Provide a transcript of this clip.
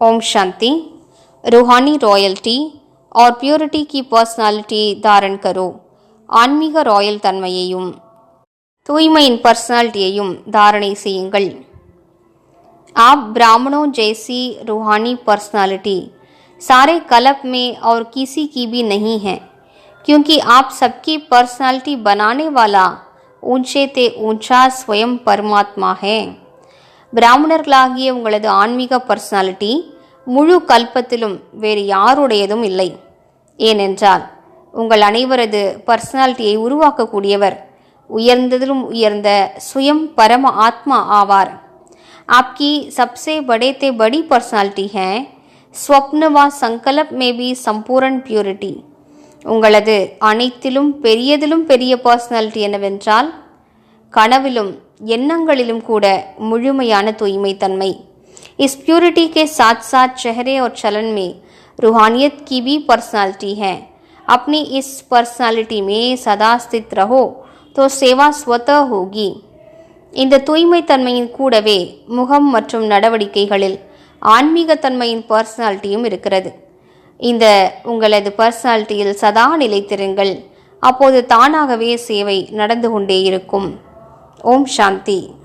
ओम शांति रूहानी रॉयल्टी और प्योरिटी की पर्सनालिटी धारण करो ஆன்மீக ராயல் தன்மையையும் தூய்மையின் பர்சனாலிட்டியையும் தாரணை செய்யுங்கள் आप ब्राह्मणों जैसी रूहानी पर्सनालिटी सारे कल्प में और किसी की भी नहीं है क्योंकि आप सबकी पर्सनालिटी बनाने वाला ऊंचे ते ऊंचा स्वयं परमात्मा है பிராமணர்களாகிய உங்களது ஆன்மீக பர்சனாலிட்டி முழு கல்பத்திலும் வேறு யாருடையதும் இல்லை ஏனென்றால் உங்கள் அனைவரது பர்சனாலிட்டியை உருவாக்கக்கூடியவர் உயர்ந்ததிலும் உயர்ந்த சுயம் பரம ஆத்மா ஆவார் आपकी सबसे बड़े ते बड़ी पर्सनालिटी है स्वप्न व संकल्प में भी संपूर्ण प्योरिटी உங்களது அனைத்திலும் பெரியதிலும் பெரிய பர்சனாலிட்டி என்னவென்றால் கனவிலும் எண்ணங்களிலும் கூட முழுமையான தூய்மை தன்மை इस प्योरिटी के साथ साथ चेहरे और चलन में रूहानियत की भी पर्सनालिटी है अपनी इस पर्सनालिटी में सदा स्थित रहो तो सेवा स्वतः होगी இந்த தூய்மைத்தன்மையின் கூடவே முகம் மற்றும் நடவடிக்கைகளில் ஆன்மீகத்தன்மையின் பர்சனாலிட்டியும் இருக்கிறது இந்த உங்களது பர்சனாலிட்டியில் சதா நிலைத்திருங்கள் அப்போது தானாகவே சேவை நடந்து கொண்டே இருக்கும் ओम शांति।